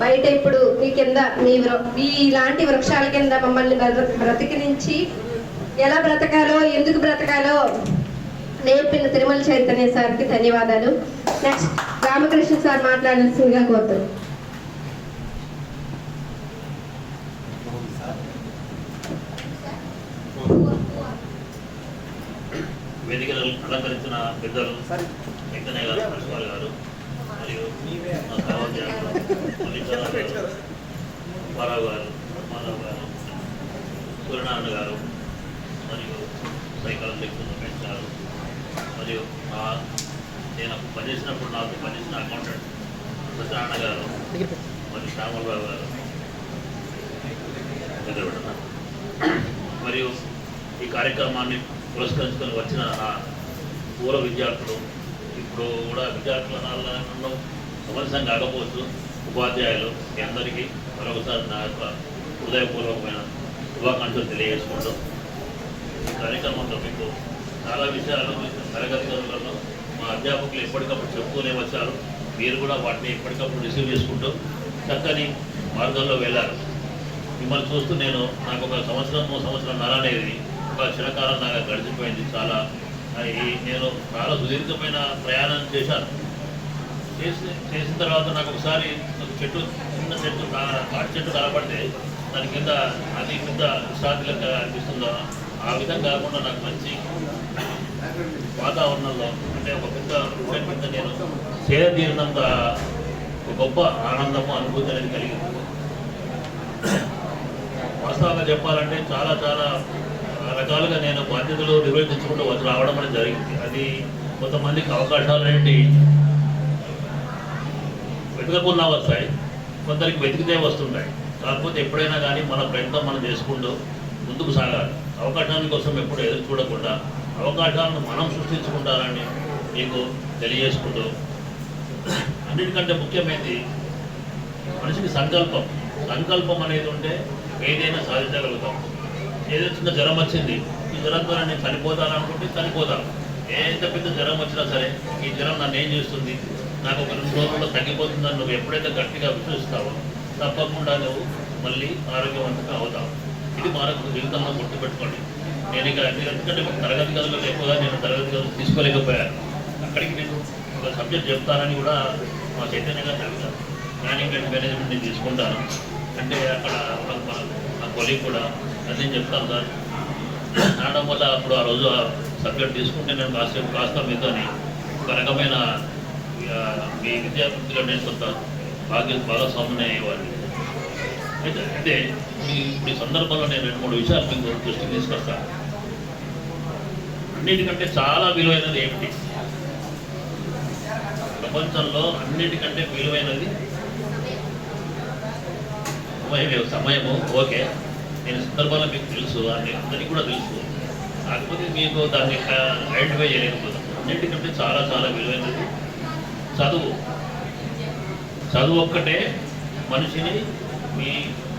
బయట ఇప్పుడు మీ కింద మీ మీ ఇలాంటి వృక్షాల కింద మమ్మల్ని బ్రత- బ్రతికినించి ఎలా బ్రతకాలో ఎందుకు బ్రతకాలో నేర్పిన తిరుమల చైతన్య సార్కి ధన్యవాదాలు. నెక్స్ట్ రామకృష్ణ సార్ మాట్లాడాల్సిందిగా కోరుతున్నాను వేదికలు అలంకరించిన పెద్దలు వెంకన్నయ్య గారు గారు. మరియు మా సహోదరులు మల్లికారావు గారు అప్పారావు గారు సూర్యనారాయణ గారు మరియు సైకల్ అధ్యక్షులు రమేష్ గారు మరియు నా నేను పనిచేసినప్పుడు నాకు పనిచేసిన అకౌంటెంట్ సత్యనారాయణ గారు మరియు శ్యామలరావు గారు మరియు ఈ కార్యక్రమాన్ని పురస్కరించుకొని వచ్చిన నా పూర్వ విద్యార్థులు ఇప్పుడు కూడా విద్యార్థుల నాలుగు సమరసం కాకపోవచ్చు. ఉపాధ్యాయులు మీ అందరికీ మరొకసారి నా యొక్క హృదయపూర్వకమైన శుభాకాంక్షలు తెలియజేసుకుంటూ ఈ కార్యక్రమంలో మీకు చాలా విషయాలు తరగతి గదులలో మా అధ్యాపకులు ఎప్పటికప్పుడు చెప్తూనే వచ్చారు మీరు కూడా వాటిని ఎప్పటికప్పుడు రిసీవ్ చేసుకుంటూ చక్కని మార్గంలో వెళ్ళారు. మిమ్మల్ని చూస్తూ నేను నాకు ఒక సంవత్సరం సంవత్సరం నర అనేది ఒక చిరకాలం నాకు గడిచిపోయింది. చాలా నేను చాలా సుదీర్ఘమైన ప్రయాణం చేశాను. చేసి చేసిన తర్వాత నాకు ఒకసారి ఒక చెట్టు చిన్న చెట్టు కాటి చెట్టు కనపడితే దాని కింద అది పెద్ద విశ్రాంతి లెక్క అనిపిస్తుందో? ఆ విధంగా కాకుండా నాకు మంచి వాతావరణంలో అంటే ఒక పెద్ద కింద నేను సేద తీరినంత ఒక గొప్ప ఆనందము అనుభూతి అనేది కలిగింది. వాస్తవంగా చెప్పాలంటే చాలా చాలా రకాలుగా నేను బాధ్యతలు నిర్వర్తించుకుంటూ వచ్చి రావడం అనేది జరిగింది. అది కొంతమందికి అవకాశాలు అనేవి వెతకకుండా వస్తాయి. కొందరికి వెతికితే వస్తుంటాయి. కాకపోతే ఎప్పుడైనా కానీ మన ప్రయత్నం మనం చేసుకుంటూ ముందుకు సాగాలి. అవకాశాల కోసం ఎప్పుడు ఎదురు చూడకుండా అవకాశాలను మనం సృష్టించుకుంటారని మీకు తెలియజేసుకుంటూ అన్నిటికంటే ముఖ్యమైనది మనిషికి సంకల్పం. సంకల్పం అనేది ఉంటే ఏదైనా సాధించగలుగుతాం. ఏదో చిన్న జ్వరం వచ్చింది. ఈ జ్వరం ద్వారా నేను చనిపోతాననుకుంటే చనిపోతాను. ఎంత పెద్ద జ్వరం వచ్చినా సరే ఈ జ్వరం నన్ను ఏం చేస్తుంది? నాకు ఒక రెండు రోజుల్లో తగ్గిపోతుందని నువ్వు ఎప్పుడైతే గట్టిగా విశ్వసిస్తావో తప్పకుండా నువ్వు మళ్ళీ ఆరోగ్యవంతంగా అవుతావు. ఇది మనకు జీవితంలో గుర్తుపెట్టుకోండి. నేను ఇక ఎందుకంటే తరగతి గదులు ఎక్కువగా నేను తరగతి గదులు తీసుకోలేకపోయాను. అక్కడికి నేను ఒక సబ్జెక్ట్ చెప్తానని కూడా మా చైతన్య గారు అడిగారు. ప్లానింగ్ అండ్ మేనేజ్మెంట్ నేను తీసుకుంటాను. అంటే అక్కడ మన కొలి కొలీగ్ కూడా అది నేను చెప్తాను సార్. అనడం వల్ల అప్పుడు ఆ రోజు ఆ సబ్జెక్ట్ తీసుకుంటే నేను కాసేపు కాస్త మీతోని. ఒక రకమైన మీ విద్యార్థులు నేను కొంత భాగ్య భాగస్వామిని అయ్యేవాడిని అయితే అయితే మీ ఇప్పుడు ఈ సందర్భంలో నేను రెండు మూడు విషయాలు మీకు దృష్టికి తీసుకొస్తాను అన్నిటికంటే చాలా విలువైనది ఏమిటి? ప్రపంచంలో అన్నిటికంటే విలువైనది? సమయమే సమయము ఓకే. నేను సందర్భంలో మీకు తెలుసు అది అందరికీ కూడా తెలుసు. కాకపోతే మీకు దాన్ని ఐడెంటిఫై చేయలేకపోతాం అన్నింటికంటే చాలా చాలా విలువైనది చదువు. చదువు ఒక్కటే మనిషిని మీ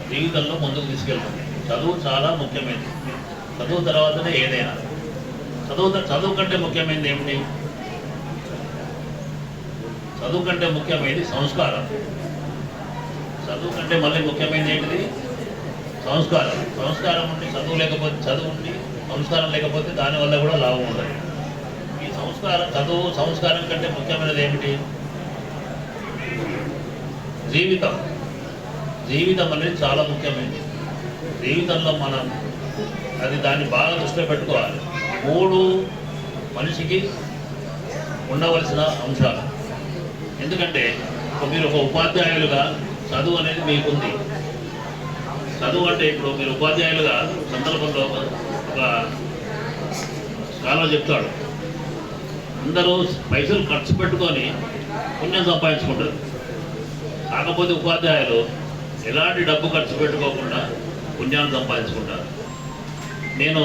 జీవితంలో ముందుకు తీసుకెళ్తుంది. చదువు చాలా ముఖ్యమైనది. చదువు తర్వాతనే ఏదైనా. చదువు చదువు కంటే ముఖ్యమైనది ఏమిటి? చదువు కంటే ముఖ్యమైనది సంస్కారం. చదువు కంటే మళ్ళీ ముఖ్యమైనది ఏంటిది? సంస్కారం. సంస్కారం ఉండి చదువు లేకపోతే చదువు ఉండి సంస్కారం లేకపోతే దానివల్ల కూడా లాభం ఉండదు. ఈ సంస్కారం చదువు సంస్కారం కంటే ముఖ్యమైనది ఏమిటి? జీవితం. జీవితం అనేది చాలా ముఖ్యమైనది. జీవితంలో మనం అది దాన్ని బాగా దృష్టిలో పెట్టుకోవాలి. మూడు మనిషికి ఉండవలసిన అంశాలు. ఎందుకంటే మీరు ఒక ఉపాధ్యాయులుగా చదువు అనేది మీకుంది. చదువు అంటే ఇప్పుడు మీరు ఉపాధ్యాయులుగా సందర్భంలో ఒక ఒక స్కాలర్ చెప్తాడు. అందరూ పైసలు ఖర్చు పెట్టుకొని పుణ్యం సంపాదించుకుంటారు. కాకపోతే ఉపాధ్యాయులు ఎలాంటి డబ్బు ఖర్చు పెట్టుకోకుండా పుణ్యాన్ని సంపాదించుకుంటారు. నేను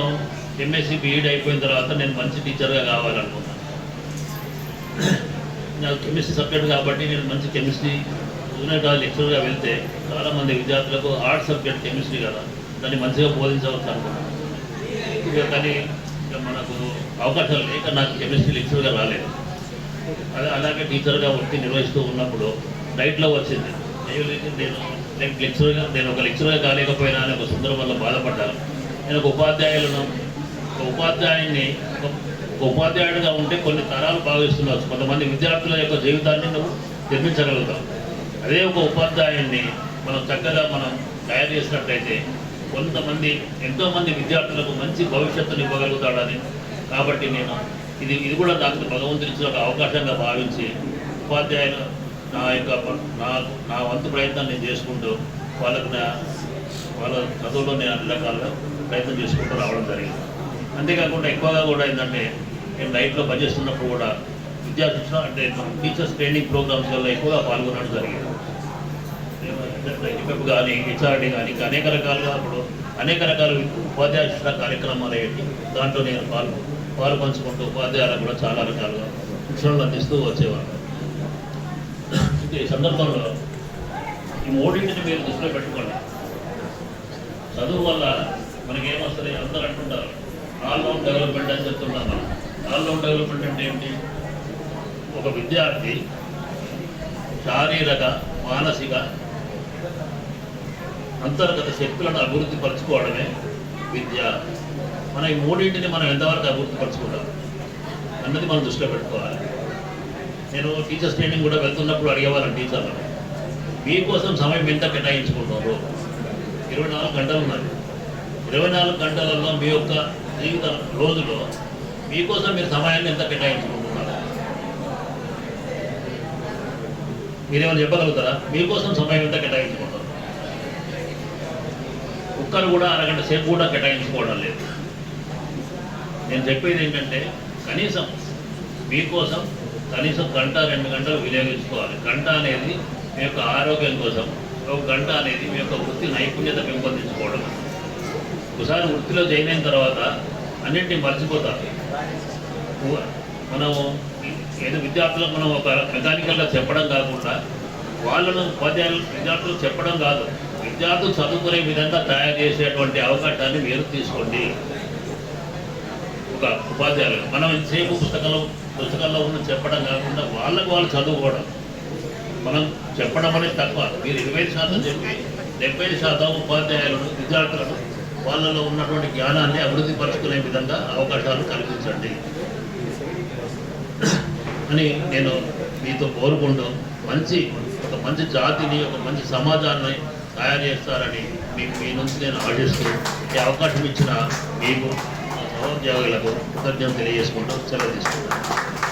ఎంఎస్సి బీఈడి అయిపోయిన తర్వాత నేను మంచి టీచర్గా కావాలనుకున్నాను. నాకు కెమిస్ట్రీ సబ్జెక్ట్ కాబట్టి నేను మంచి కెమిస్ట్రీ జూనియర్ కాలేజ్ లెక్చర్గా వెళ్తే చాలామంది విద్యార్థులకు ఆర్ట్స్ సబ్జెక్ట్ కెమిస్ట్రీ కదా దాన్ని మంచిగా బోధించవచ్చు అనుకున్నాను ఇక కానీ ఇక మనకు అవకాశాలు లేక నాకు కెమిస్ట్రీ లెక్చర్గా రాలేదు. అదే అలాగే టీచర్గా వృత్తి నిర్వహిస్తూ ఉన్నప్పుడు డైట్లో వచ్చింది. నేను నేను లెక్చరర్గా నేను ఒక లెక్చరర్గా కాలేకపోయినా అని ఒక సందర్భంలో బాధపడ్డాను. నేను ఒక ఉపాధ్యాయులను ఒక ఉపాధ్యాయుని ఒక- ఒక ఉపాధ్యాయుడిగా ఉంటే కొన్ని తరాలు భావిస్తున్నావు కొంతమంది విద్యార్థుల యొక్క జీవితాన్ని నువ్వు నిర్మించగలుగుతావు అదే ఒక ఉపాధ్యాయుడిని మనం చక్కగా మనం తయారు చేసినట్లయితే కొంతమంది ఎంతోమంది విద్యార్థులకు మంచి భవిష్యత్తును ఇవ్వగలుగుతాడని. కాబట్టి నేను ఇది ఇది కూడా నాకు భగవంతుని ఇచ్చిన ఒక అవకాశంగా భావించి ఉపాధ్యాయులు నా యొక్క నా నా వంతు ప్రయత్నం నేను చేసుకుంటూ వాళ్ళకు నా వాళ్ళ చదువులో నేను అన్ని రకాలుగా ప్రయత్నం చేసుకుంటూ రావడం జరిగింది. అంతేకాకుండా ఎక్కువగా కూడా ఏంటంటే నేను నైట్లో పనిచేస్తున్నప్పుడు కూడా విద్యా అంటే టీచర్స్ ట్రైనింగ్ ప్రోగ్రామ్స్ వల్ల ఎక్కువగా పాల్గొనడం జరిగింది. ఎఫ్ఎఫ్ కానీ హెచ్ఆర్డి కానీ ఇంకా అనేక రకాలుగా అప్పుడు అనేక రకాల ఉపాధ్యాయ శిక్షణ కార్యక్రమాలు ఏంటి దాంట్లో నేను పాల్గొ పాలు పంచుకుంటూ ఉపాధ్యాయులకు కూడా చాలా రకాలుగా శిక్షణలు అందిస్తూ వచ్చేవాళ్ళు ఈ సందర్భంలో ఈ మూడింటిని మీరు దృష్టిలో పెట్టుకోండి. చదువు వల్ల మనకేమొస్తుంది? అందరూ అంటుంటారు ఆల్రౌండ్ డెవలప్మెంట్ అని చెప్తున్నాం మనం. ఆల్రౌండ్ డెవలప్మెంట్ అంటే ఏంటి? ఒక విద్యార్థి శారీరక మానసిక అంతర్గత శక్తులను అభివృద్ధి పరచుకోవడమే విద్య. మన ఈ మూడింటిని మనం ఎంతవరకు అభివృద్ధి పరచుకుంటాం? అన్నది మనం దృష్టిలో పెట్టుకోవాలి. నేను టీచర్స్ ట్రైనింగ్ కూడా వెళ్తున్నప్పుడు అడిగేవాళ్ళని టీచర్లు మీకోసం సమయం ఎంత కేటాయించుకుంటున్నారు ఇరవై నాలుగు గంటలు ఉన్నారు ఇరవై నాలుగు గంటలలో మీ యొక్క జీవిత రోజులో మీకోసం మీరు సమయాన్ని ఎంత కేటాయించుకుంటున్నారు? మీరేమైనా చెప్పగలుగుతారా? మీకోసం సమయం ఎంత కేటాయించుకుంటారు ముక్కలు కూడా అరగంట సేపు కూడా కేటాయించుకోవడం లేదు. నేను చెప్పేది ఏంటంటే కనీసం మీకోసం కనీసం గంట రెండు గంటలు వినియోగించుకోవాలి. గంట అనేది మీ యొక్క ఆరోగ్యం కోసం ఒక గంట అనేది మీ యొక్క వృత్తి నైపుణ్యత పెంపొందించుకోవడం. ఒకసారి వృత్తిలో జాయిన్ అయిన తర్వాత అన్నింటినీ మర్చిపోతారు. మనము ఏదో విద్యార్థులకు మనం ఒక మెకానికల్గా చెప్పడం కాకుండా వాళ్ళను ఉపాధ్యాయులు విద్యార్థులకు చెప్పడం కాదు. విద్యార్థులు చదువుకునే విధంగా తయారు చేసేటువంటి అవకాశాన్ని మీరు తీసుకోండి. ఒక ఉపాధ్యాయులు. మనం ఇంతసేపు పుస్తకంలో పుస్తకాల్లో ఉన్న చెప్పడం కాకుండా వాళ్ళకు వాళ్ళు చదువుకోవడం. మనం చెప్పడం అనేది తక్కువ మీరు ఇరవై శాతం చెప్పి డెబ్బై శాతం ఉపాధ్యాయులను విద్యార్థులను వాళ్ళలో ఉన్నటువంటి జ్ఞానాన్ని అభివృద్ధి పరుచుకునే విధంగా అవకాశాలు కల్పించండి. అని నేను మీతో కోరుకుంటూ మంచి ఒక మంచి జాతిని ఒక మంచి సమాజాన్ని తయారు చేస్తారని మీకు మీ నుంచి నేను ఆశిస్తూ ఈ అవకాశం ఇచ్చిన మీకు మా సహోద్యోగులకు కృతజ్ఞతలు తెలియజేసుకుంటూ సెలవు తీసుకుంటాను